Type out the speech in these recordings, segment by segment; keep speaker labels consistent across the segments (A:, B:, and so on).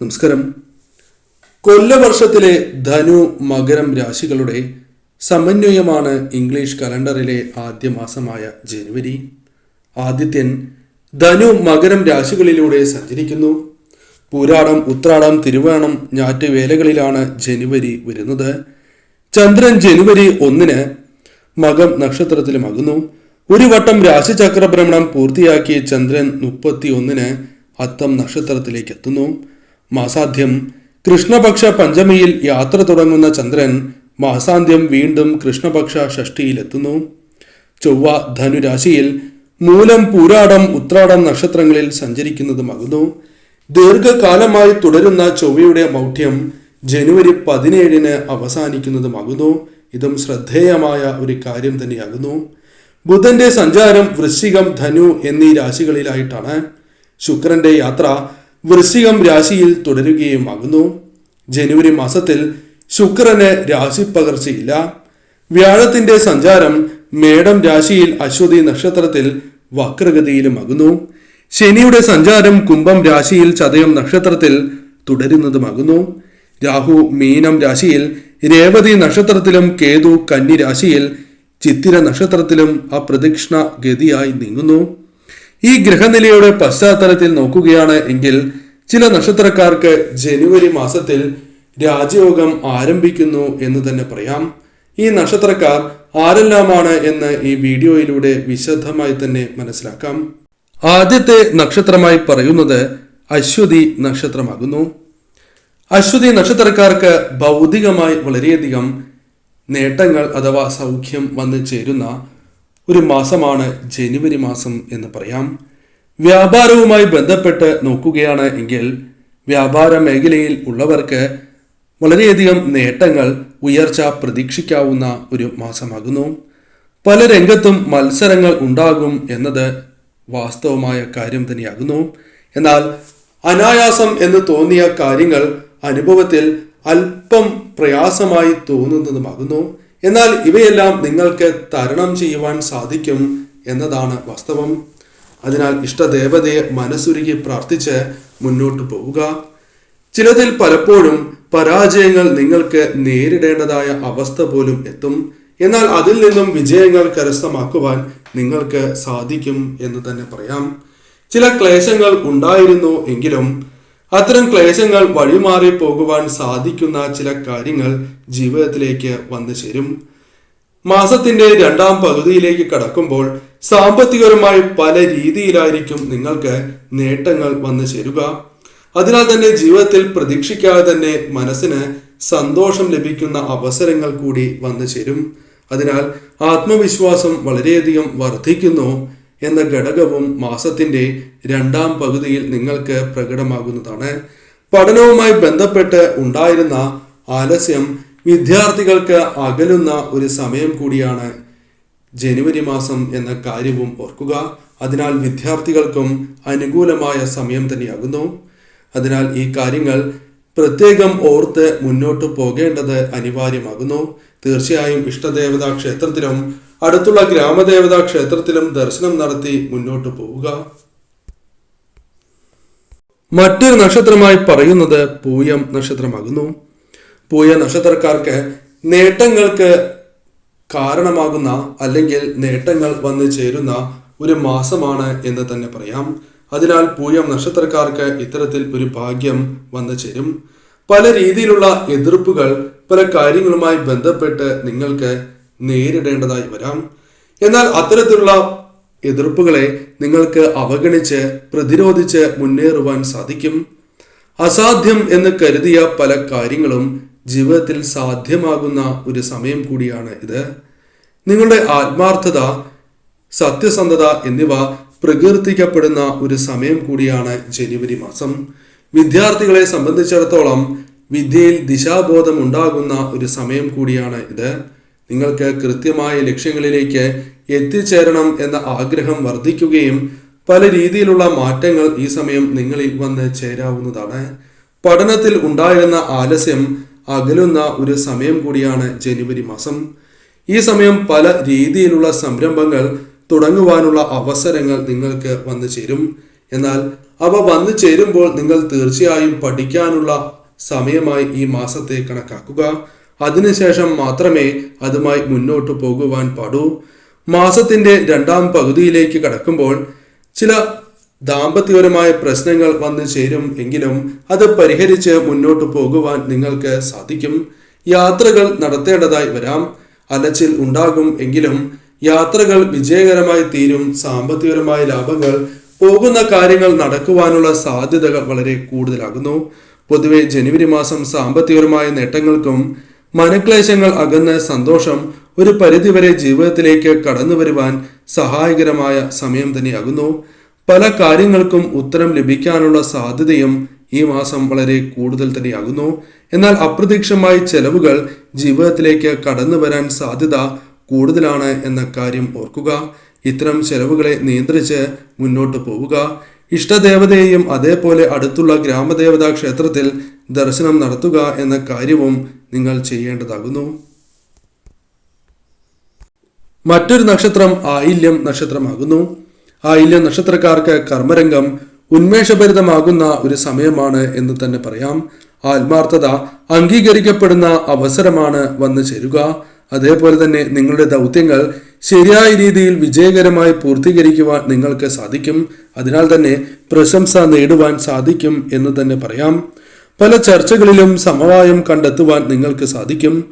A: നമസ്കാരം. കൊല്ലവർഷത്തിലെ ധനു മകരം രാശികളുടെ സമന്വയമാണ് ഇംഗ്ലീഷ് കലണ്ടറിലെ ആദ്യ മാസമായ ജനുവരി. ആദിത്യൻ ധനു മകരം രാശികളിലൂടെ സഞ്ചരിക്കുന്നു. പൂരാടം ഉത്രാടം തിരുവോണം ഞാറ്റുവേലകളിലാണ് ജനുവരി വരുന്നത്. ചന്ദ്രൻ ജനുവരി ഒന്നിന് മകം നക്ഷത്രത്തിലുമകുന്നു ഒരു വട്ടം രാശിചക്രഭ്രമണം പൂർത്തിയാക്കി ചന്ദ്രൻ മുപ്പത്തി ഒന്നിന് അത്തം നക്ഷത്രത്തിലേക്ക് എത്തുന്നു. മാസാദ്യം കൃഷ്ണപക്ഷ പഞ്ചമിയിൽ യാത്ര തുടങ്ങുന്ന ചന്ദ്രൻ മാസാന്ത്യം വീണ്ടും കൃഷ്ണപക്ഷ ഷഷ്ടിയിലെത്തുന്നു ചൊവ്വ ധനുരാശിയിൽ മൂലം പൂരാടം ഉത്രാടം നക്ഷത്രങ്ങളിൽ സഞ്ചരിക്കുന്നതുമാകുന്നു. ദീർഘകാലമായി തുടരുന്ന ചൊവ്വയുടെ മൗഢ്യം ജനുവരി പതിനേഴിന് അവസാനിക്കുന്നതുമാകുന്നു. ഇതും ശ്രദ്ധേയമായ ഒരു കാര്യം തന്നെയാകുന്നു. ബുധന്റെ സഞ്ചാരം വൃശ്ചികം ധനു എന്നീ രാശികളിലായിട്ടാണ്. ശുക്രന്റെ യാത്ര വൃശ്ചികം രാശിയിൽ തുടരുകയുമാകുന്നു ജനുവരി മാസത്തിൽ ശുക്രന് രാശി പകർച്ചയില്ല. വ്യാഴത്തിന്റെ സഞ്ചാരം മേടം രാശിയിൽ അശ്വതി നക്ഷത്രത്തിൽ വക്രഗതിയിലുമാകുന്നു ശനിയുടെ സഞ്ചാരം കുംഭം രാശിയിൽ ചതയം നക്ഷത്രത്തിൽ തുടരുന്നതുമാകുന്നു. രാഹു മീനം രാശിയിൽ രേവതി നക്ഷത്രത്തിലും കേതു കന്നി രാശിയിൽ ചിത്തിര നക്ഷത്രത്തിലും അപ്രദക്ഷിണ ഗതിയായി നീങ്ങുന്നു. ഈ ഗ്രഹനിലയുടെ പശ്ചാത്തലത്തിൽ നോക്കുകയാണ് എങ്കിൽ ചില നക്ഷത്രക്കാർക്ക് ജനുവരി മാസത്തിൽ രാജയോഗം ആരംഭിക്കുന്നു എന്ന് തന്നെ പറയാം. ഈ നക്ഷത്രക്കാർ ആരെല്ലാമാണ് എന്ന് ഈ വീഡിയോയിലൂടെ വിശദമായി തന്നെ മനസ്സിലാക്കാം. ആദ്യത്തെ നക്ഷത്രമായി പറയുന്നത് അശ്വതി നക്ഷത്രമാകുന്നു. അശ്വതി നക്ഷത്രക്കാർക്ക് ഭൗതികമായി വളരെയധികം നേട്ടങ്ങൾ അഥവാ സൗഖ്യം വന്നു ചേരുന്ന ഒരു മാസമാണ് ജനുവരി മാസം എന്ന് പറയാം. വ്യാപാരവുമായി ബന്ധപ്പെട്ട് നോക്കുകയാണ് എങ്കിൽ വ്യാപാര മേഖലയിൽ ഉള്ളവർക്ക് വളരെയധികം നേട്ടങ്ങൾ ഉയർച്ച പ്രതീക്ഷിക്കാവുന്ന ഒരു മാസമാകുന്നു. പല രംഗത്തും മത്സരങ്ങൾ ഉണ്ടാകും എന്നത് വാസ്തവമായ കാര്യം തന്നെയാകുന്നു. എന്നാൽ അനായാസം എന്ന് തോന്നിയ കാര്യങ്ങൾ അനുഭവത്തിൽ അല്പം പ്രയാസമായി തോന്നുന്നതുമാകുന്നു. എന്നാൽ ഇവയെല്ലാം നിങ്ങൾക്ക് തരണം ചെയ്യുവാൻ സാധിക്കും എന്നതാണ് വാസ്തവം. അതിനാൽ ഇഷ്ടദേവതയെ മനസ്സുരുകി പ്രാർത്ഥിച്ച് മുന്നോട്ട് പോവുക. ചിലതിൽ പലപ്പോഴും പരാജയങ്ങൾ നിങ്ങൾക്ക് നേരിടേണ്ടതായ അവസ്ഥ പോലും എത്തും. എന്നാൽ അതിൽ നിന്നും വിജയങ്ങൾ കരസ്ഥമാക്കുവാൻ നിങ്ങൾക്ക് സാധിക്കും എന്ന് തന്നെ പറയാം. ചില ക്ലേശങ്ങൾ ഉണ്ടായിരുന്നു എങ്കിലും അത്തരം ക്ലേശങ്ങൾ വഴിമാറി പോകുവാൻ സാധിക്കുന്ന ചില കാര്യങ്ങൾ ജീവിതത്തിലേക്ക് വന്നു ചേരും. മാസത്തിന്റെ രണ്ടാം പകുതിയിലേക്ക് കടക്കുമ്പോൾ സാമ്പത്തികപരമായി പല രീതിയിലായിരിക്കും നിങ്ങൾക്ക് നേട്ടങ്ങൾ വന്നു ചേരുക. അതിനാൽ തന്നെ ജീവിതത്തിൽ പ്രതീക്ഷിക്കാതെ തന്നെ മനസ്സിന് സന്തോഷം ലഭിക്കുന്ന അവസരങ്ങൾ കൂടി വന്നു ചേരും. അതിനാൽ ആത്മവിശ്വാസം വളരെയധികം വർദ്ധിക്കുന്നു. എന്ന ഘടകവും മാസത്തിന്റെ രണ്ടാം പകുതിയിൽ നിങ്ങൾക്ക് പ്രകടമാകുന്നതാണ്. പഠനവുമായി ബന്ധപ്പെട്ട് ഉണ്ടായിരുന്ന ആലസ്യം വിദ്യാർത്ഥികൾക്ക് അകലുന്ന ഒരു സമയം കൂടിയാണ് ജനുവരി മാസം എന്ന കാര്യവും ഓർക്കുക. അതിനാൽ വിദ്യാർത്ഥികൾക്കും അനുകൂലമായ സമയം തന്നെയാകുന്നു. അതിനാൽ ഈ കാര്യങ്ങൾ പ്രത്യേകം ഓർത്ത് മുന്നോട്ട് പോകേണ്ടത് അനിവാര്യമാകുന്നു. തീർച്ചയായും ഇഷ്ടദേവതാ ക്ഷേത്രത്തിലും അടുത്തുള്ള ഗ്രാമദേവതാ ക്ഷേത്രത്തിലും ദർശനം നടത്തി മുന്നോട്ട് പോവുക. മറ്റൊരു നക്ഷത്രമായി പറയുന്നത് പൂയം നക്ഷത്രമാകുന്നു. പൂയ നക്ഷത്രക്കാർക്ക് നേട്ടങ്ങൾക്ക് കാരണമാകുന്ന അല്ലെങ്കിൽ നേട്ടങ്ങൾ വന്നു ചേരുന്ന ഒരു മാസമാണ് എന്ന് തന്നെ പറയാം. അതിനാൽ പൂയം നക്ഷത്രക്കാർക്ക് ഇത്തരത്തിൽ ഒരു ഭാഗ്യം വന്നു ചേരും. പല രീതിയിലുള്ള എതിർപ്പുകൾ പല കാര്യങ്ങളുമായി ബന്ധപ്പെട്ട് നിങ്ങൾക്ക് നേരിടേണ്ടതായി വരാം. എന്നാൽ അത്തരത്തിലുള്ള എതിർപ്പുകളെ നിങ്ങൾക്ക് അവഗണിച്ച് പ്രതിരോധിച്ച് മുന്നേറുവാൻ സാധിക്കും. അസാധ്യം എന്ന് കരുതിയ പല കാര്യങ്ങളും ജീവിതത്തിൽ സാധ്യമാകുന്ന ഒരു സമയം കൂടിയാണ് ഇത്. നിങ്ങളുടെ ആത്മാർത്ഥത സത്യസന്ധത എന്നിവ പ്രകീർത്തിക്കപ്പെടുന്ന ഒരു സമയം കൂടിയാണ് ജനുവരി മാസം. വിദ്യാർത്ഥികളെ സംബന്ധിച്ചിടത്തോളം വിദ്യയിൽ ദിശാബോധം ഉണ്ടാകുന്ന ഒരു സമയം കൂടിയാണ് ഇത്. നിങ്ങൾക്ക് കൃത്യമായ ലക്ഷ്യങ്ങളിലേക്ക് എത്തിച്ചേരണം എന്ന ആഗ്രഹം വർദ്ധിക്കുകയും പല രീതിയിലുള്ള മാറ്റങ്ങൾ ഈ സമയം നിങ്ങളിൽ വന്ന് ചേരാവുന്നതാണ്. പഠനത്തിൽ ഉണ്ടായിരുന്ന ആലസ്യം അകലുന്ന ഒരു സമയം കൂടിയാണ് ജനുവരി മാസം. ഈ സമയം പല രീതിയിലുള്ള സംരംഭങ്ങൾ തുടങ്ങുവാനുള്ള അവസരങ്ങൾ നിങ്ങൾക്ക് വന്നു ചേരും. എന്നാൽ അവ വന്നു ചേരുമ്പോൾ നിങ്ങൾ തീർച്ചയായും പഠിക്കാനുള്ള സമയമായി ഈ മാസത്തെ കണക്കാക്കുക. അതിനുശേഷം മാത്രമേ അതുമായി മുന്നോട്ട് പോകുവാൻ പാടൂ. മാസത്തിന്റെ രണ്ടാം പകുതിയിലേക്ക് കടക്കുമ്പോൾ ചില ദാമ്പത്യപരമായ പ്രശ്നങ്ങൾ വന്നു ചേരും എങ്കിലും അത് പരിഹരിച്ച് മുന്നോട്ട് പോകുവാൻ നിങ്ങൾക്ക് സാധിക്കും. യാത്രകൾ നടത്തേണ്ടതായി വരാം. അലച്ചിൽ ഉണ്ടാകും എങ്കിലും യാത്രകൾ വിജയകരമായി തീരും. സാമ്പത്തികപരമായ ലാഭങ്ങൾ പോകുന്ന കാര്യങ്ങൾ നടക്കുവാനുള്ള സാധ്യതകൾ വളരെ കൂടുതലാകുന്നു. പൊതുവെ ജനുവരി മാസം സാമ്പത്തികപരമായ നേട്ടങ്ങൾക്കും മനക്ലേശങ്ങൾ അകന്ന് സന്തോഷം ഒരു പരിധിവരെ ജീവിതത്തിലേക്ക് കടന്നു വരുവാൻ സഹായകരമായ സമയം തന്നെയാകുന്നു. പല കാര്യങ്ങൾക്കും ഉത്തരം ലഭിക്കാനുള്ള സാധ്യതയും ഈ മാസം വളരെ കൂടുതൽ തന്നെയാകുന്നു. എന്നാൽ അപ്രതീക്ഷമായി ചെലവുകൾ ജീവിതത്തിലേക്ക് കടന്നു വരാൻ സാധ്യത കൂടുതലാണ് എന്ന കാര്യം ഓർക്കുക. ഇത്തരം ചെലവുകളെ നിയന്ത്രിച്ച് മുന്നോട്ട് പോവുക. ഇഷ്ടദേവതയെയും അതേപോലെ അടുത്തുള്ള ഗ്രാമദേവതാ ക്ഷേത്രത്തിൽ ദർശനം നടത്തുക എന്ന കാര്യവും നിങ്ങൾ ചെയ്യേണ്ടതാകുന്നു. മറ്റൊരു നക്ഷത്രം ആയില്യം നക്ഷത്രമാകുന്നു. ആയില്യം നക്ഷത്രക്കാർക്ക് കർമ്മരംഗം ഉന്മേഷഭരിതമാകുന്ന ഒരു സമയമാണ് എന്ന് തന്നെ പറയാം. ആത്മാർത്ഥത അംഗീകരിക്കപ്പെടുന്ന അവസരമാണ് വന്നു ചേരുക. അതേപോലെ തന്നെ നിങ്ങളുടെ ദൗത്യങ്ങൾ ശരിയായ രീതിയിൽ വിജയകരമായി പൂർത്തീകരിക്കുവാൻ നിങ്ങൾക്ക് സാധിക്കും. അതിനാൽ തന്നെ പ്രശംസ നേടുവാൻ സാധിക്കും എന്ന് തന്നെ പറയാം. പല ചർച്ചകളിലും സമവായം കണ്ടെത്തുവാൻ നിങ്ങൾക്ക് സാധിക്കും.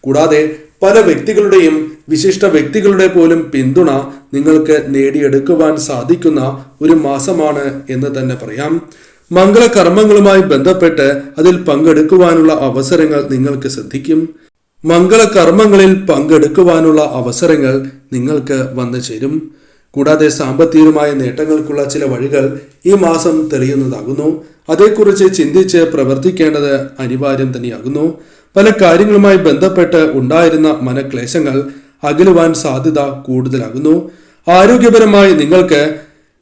A: കൂടാതെ പല വ്യക്തികളുടെയും വിശിഷ്ട വ്യക്തികളുടെ പോലും പിന്തുണ നിങ്ങൾക്ക് നേടിയെടുക്കുവാൻ സാധിക്കുന്ന ഒരു മാസമാണ് എന്ന് തന്നെ പറയാം. മംഗളകർമ്മങ്ങളുമായി ബന്ധപ്പെട്ട് അതിൽ പങ്കെടുക്കുവാനുള്ള അവസരങ്ങൾ നിങ്ങൾക്ക് ശ്രദ്ധിക്കും മംഗളകർമ്മങ്ങളിൽ പങ്കെടുക്കുവാനുള്ള അവസരങ്ങൾ നിങ്ങൾക്ക് വന്നു ചേരും. കൂടാതെ സാമ്പത്തികമായ നേട്ടങ്ങൾക്കുള്ള ചില വഴികൾ ഈ മാസം തെളിയുന്നതാകുന്നു. അതേക്കുറിച്ച് ചിന്തിച്ച് പ്രവർത്തിക്കേണ്ടത് അനിവാര്യം തന്നെയാകുന്നു. പല കാര്യങ്ങളുമായി ബന്ധപ്പെട്ട് ഉണ്ടായിരുന്ന മനക്ലേശങ്ങൾ അകലുവാൻ സാധ്യത കൂടുതലാകുന്നു. ആരോഗ്യപരമായി നിങ്ങൾക്ക്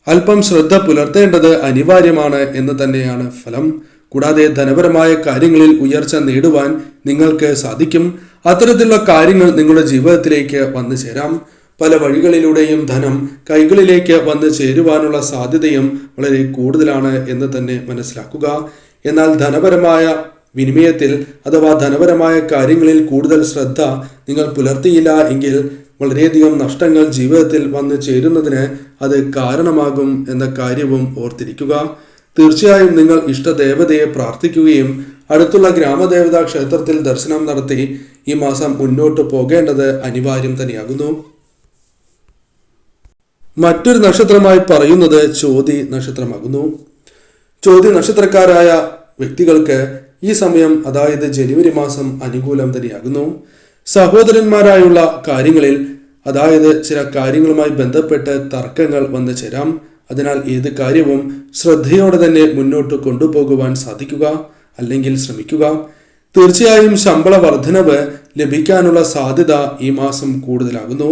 A: അല്പം ശ്രദ്ധ പുലർത്തേണ്ടത് അനിവാര്യമാണ് എന്ന് തന്നെയാണ് ഫലം. കൂടാതെ ധനപരമായ കാര്യങ്ങളിൽ ഉയർച്ച നേടുവാൻ നിങ്ങൾക്ക് സാധിക്കും. അത്തരത്തിലുള്ള കാര്യങ്ങൾ നിങ്ങളുടെ ജീവിതത്തിലേക്ക് വന്നു ചേരാം. പല വഴികളിലൂടെയും ധനം കൈകളിലേക്ക് വന്നു ചേരുവാനുള്ള സാധ്യതയും വളരെ കൂടുതലാണ് എന്ന് തന്നെ മനസ്സിലാക്കുക. എന്നാൽ ധനപരമായ വിനിമയത്തിൽ അഥവാ ധനപരമായ കാര്യങ്ങളിൽ കൂടുതൽ ശ്രദ്ധ നിങ്ങൾ പുലർത്തിയില്ല എങ്കിൽ വളരെയധികം നഷ്ടങ്ങൾ ജീവിതത്തിൽ വന്നു ചേരുന്നതിന് അത് കാരണമാകും എന്ന കാര്യവും ഓർത്തിരിക്കുക. തീർച്ചയായും നിങ്ങൾ ഇഷ്ടദേവതയെ പ്രാർത്ഥിക്കുകയും അടുത്തുള്ള ഗ്രാമദേവതാ ക്ഷേത്രത്തിൽ ദർശനം നടത്തി ഈ മാസം മുന്നോട്ട് പോകേണ്ടത് അനിവാര്യം തന്നെയാകുന്നു. മറ്റൊരു നക്ഷത്രമായി പറയുന്നത് ചോതി നക്ഷത്രമാകുന്നു. ചോതി നക്ഷത്രക്കാരായ വ്യക്തികൾക്ക് ഈ സമയം അതായത് ജനുവരി മാസം അനുകൂലം തന്നെയാകുന്നു. സഹോദരന്മാരായുള്ള കാര്യങ്ങളിൽ അതായത് ചില കാര്യങ്ങളുമായി ബന്ധപ്പെട്ട് തർക്കങ്ങൾ വന്നു ചേരാം. അതിനാൽ ഏത് കാര്യവും ശ്രദ്ധയോടെ തന്നെ മുന്നോട്ട് കൊണ്ടുപോകുവാൻ സാധിക്കുക. അല്ലെങ്കിൽ ശ്രമിക്കുക. തീർച്ചയായും ശമ്പള വർധനവ് ലഭിക്കാനുള്ള സാധ്യത ഈ മാസം കൂടുതലാകുന്നു.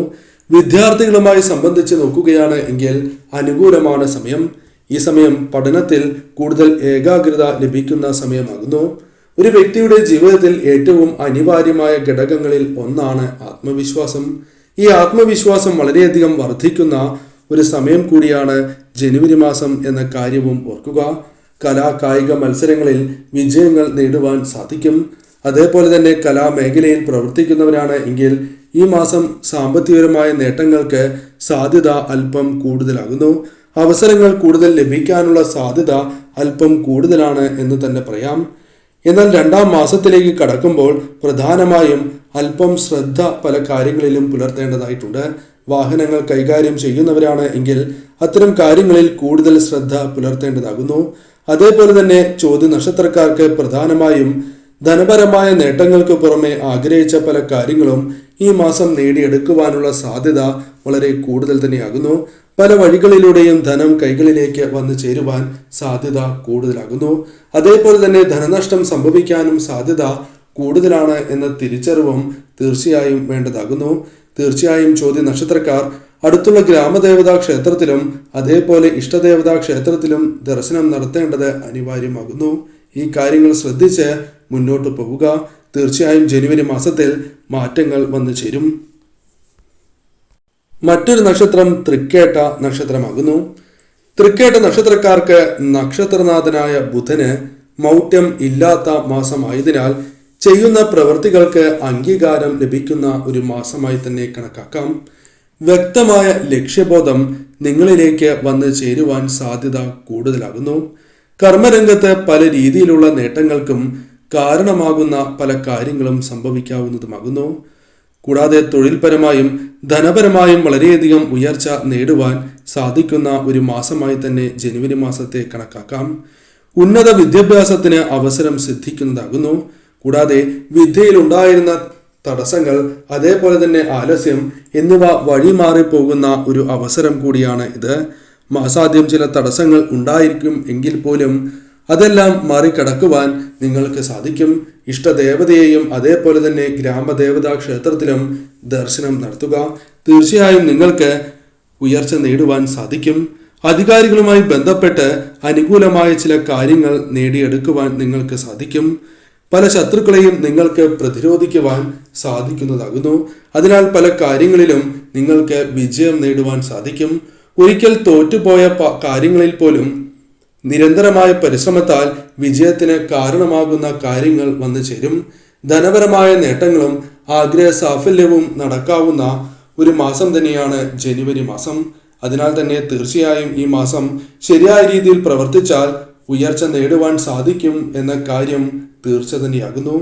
A: വിദ്യാർത്ഥികളുമായി സംബന്ധിച്ച് നോക്കുകയാണ് എങ്കിൽ അനുകൂലമാണ് സമയം. ഈ സമയം പഠനത്തിൽ കൂടുതൽ ഏകാഗ്രത ലഭിക്കുന്ന സമയമാകുന്നു. ഒരു വ്യക്തിയുടെ ജീവിതത്തിൽ ഏറ്റവും അനിവാര്യമായ ഘടകങ്ങളിൽ ഒന്നാണ് ആത്മവിശ്വാസം. ഈ ആത്മവിശ്വാസം വളരെയധികം വർദ്ധിക്കുന്ന ഒരു സമയം കൂടിയാണ് ജനുവരി മാസം എന്ന കാര്യവും ഓർക്കുക. കലാ കായിക മത്സരങ്ങളിൽ വിജയങ്ങൾ നേടുവാൻ സാധിക്കും. അതേപോലെ തന്നെ കലാമേഖലയിൽ പ്രവർത്തിക്കുന്നവരാണ് എങ്കിൽ ഈ മാസം സാമ്പത്തികപരമായ നേട്ടങ്ങൾക്ക് സാധ്യത അല്പം കൂടുതലാകുന്നു. അവസരങ്ങൾ കൂടുതൽ ലഭിക്കാനുള്ള സാധ്യത അല്പം കൂടുതലാണ് എന്ന് തന്നെ പറയാം. എന്നാൽ രണ്ടാം മാസത്തിലേക്ക് കടക്കുമ്പോൾ പ്രധാനമായും അല്പം ശ്രദ്ധ പല കാര്യങ്ങളിലും പുലർത്തേണ്ടതായിട്ടുണ്ട്. വാഹനങ്ങൾ കൈകാര്യം ചെയ്യുന്നവരാണ് എങ്കിൽ അത്തരം കാര്യങ്ങളിൽ കൂടുതൽ ശ്രദ്ധ പുലർത്തേണ്ടതാകുന്നു. അതേപോലെ തന്നെ ചോദ്യ നക്ഷത്രക്കാർക്ക് പ്രധാനമായും ധനപരമായ നേട്ടങ്ങൾക്ക് പുറമെ ആഗ്രഹിച്ച പല കാര്യങ്ങളും ഈ മാസം നേടിയെടുക്കുവാനുള്ള സാധ്യത വളരെ കൂടുതൽ തന്നെയാകുന്നു. പല വഴികളിലൂടെയും ധനം കൈകളിലേക്ക് വന്നു ചേരുവാൻ സാധ്യത കൂടുതലാകുന്നു. അതേപോലെ തന്നെ ധനനഷ്ടം സംഭവിക്കാനും സാധ്യത കൂടുതലാണ് എന്ന തിരിച്ചറിവും തീർച്ചയായും വേണ്ടതാകുന്നു. തീർച്ചയായും ചോദ്യ നക്ഷത്രക്കാർ അടുത്തുള്ള ഗ്രാമദേവതാ ക്ഷേത്രത്തിലും അതേപോലെ ഇഷ്ടദേവതാ ക്ഷേത്രത്തിലും ദർശനം നടത്തേണ്ടത് അനിവാര്യമാകുന്നു. ഈ കാര്യങ്ങൾ ശ്രദ്ധിച്ച് മുന്നോട്ട് പോവുക. തീർച്ചയായും ജനുവരി മാസത്തിൽ മാറ്റങ്ങൾ വന്നു ചേരും. മറ്റൊരു നക്ഷത്രം തൃക്കേട്ട നക്ഷത്രമാകുന്നു. തൃക്കേട്ട നക്ഷത്രക്കാർക്ക് നക്ഷത്രനാഥനായ ബുധന് മൗഢ്യം ഇല്ലാത്ത മാസമായതിനാൽ ചെയ്യുന്ന പ്രവൃത്തികൾക്ക് അംഗീകാരം ലഭിക്കുന്ന ഒരു മാസമായി തന്നെ കണക്കാക്കാം. വ്യക്തമായ ലക്ഷ്യബോധം നിങ്ങളിലേക്ക് വന്ന് ചേരുവാൻ സാധ്യത കൂടുതലാകുന്നു. കർമ്മരംഗത്ത് പല രീതിയിലുള്ള നേട്ടങ്ങൾക്കും കാരണമാകുന്ന പല കാര്യങ്ങളും സംഭവിക്കാവുന്നതുമാകുന്നു. കൂടാതെ തൊഴിൽപരമായും ധനപരമായും വളരെയധികം ഉയർച്ച നേടുവാൻ സാധിക്കുന്ന ഒരു മാസമായി തന്നെ ജനുവരി മാസത്തെ കണക്കാക്കാം. ഉന്നത വിദ്യാഭ്യാസത്തിന് അവസരം സിദ്ധിക്കുന്നതാകുന്നു. കൂടാതെ വിദ്യയിൽ ഉണ്ടായിരുന്ന തടസ്സങ്ങൾ അതേപോലെ തന്നെ ആലസ്യം എന്നിവ വഴിമാറി പോകുന്ന ഒരു അവസരം കൂടിയാണ് ഇത്. മാസാദ്യം ചില തടസ്സങ്ങൾ ഉണ്ടായിരിക്കും എങ്കിൽ പോലും അതെല്ലാം മറികടക്കുവാൻ നിങ്ങൾക്ക് സാധിക്കും. ഇഷ്ടദേവതയെയും അതേപോലെ തന്നെ ഗ്രാമദേവതാ ക്ഷേത്രത്തിലും ദർശനം നടത്തുക. തീർച്ചയായും നിങ്ങൾക്ക് ഉയർച്ച നേടുവാൻ സാധിക്കും. അധികാരികളുമായി ബന്ധപ്പെട്ട് അനുകൂലമായ ചില കാര്യങ്ങൾ നേടിയെടുക്കുവാൻ നിങ്ങൾക്ക് സാധിക്കും. പല ശത്രുക്കളെയും നിങ്ങൾക്ക് പ്രതിരോധിക്കുവാൻ സാധിക്കുന്നതാകുന്നു. അതിനാൽ പല കാര്യങ്ങളിലും നിങ്ങൾക്ക് വിജയം നേടുവാൻ സാധിക്കും. ഒരിക്കൽ തോറ്റുപോയ കാര്യങ്ങളിൽ പോലും നിരന്തരമായ പരിശ്രമത്താൽ വിജയത്തിന് കാരണമാകുന്ന കാര്യങ്ങൾ വന്നു ചേരും. ധനപരമായ നേട്ടങ്ങളും ആഗ്രഹ സാഫല്യവും നടക്കാവുന്ന ഒരു മാസം തന്നെയാണ് ജനുവരി മാസം. അതിനാൽ തന്നെ തീർച്ചയായും ഈ മാസം ശരിയായ രീതിയിൽ പ്രവർത്തിച്ചാൽ ഉയർച്ച നേടുവാൻ സാധിക്കും എന്ന കാര്യം തീർച്ച തന്നെയാകുന്നു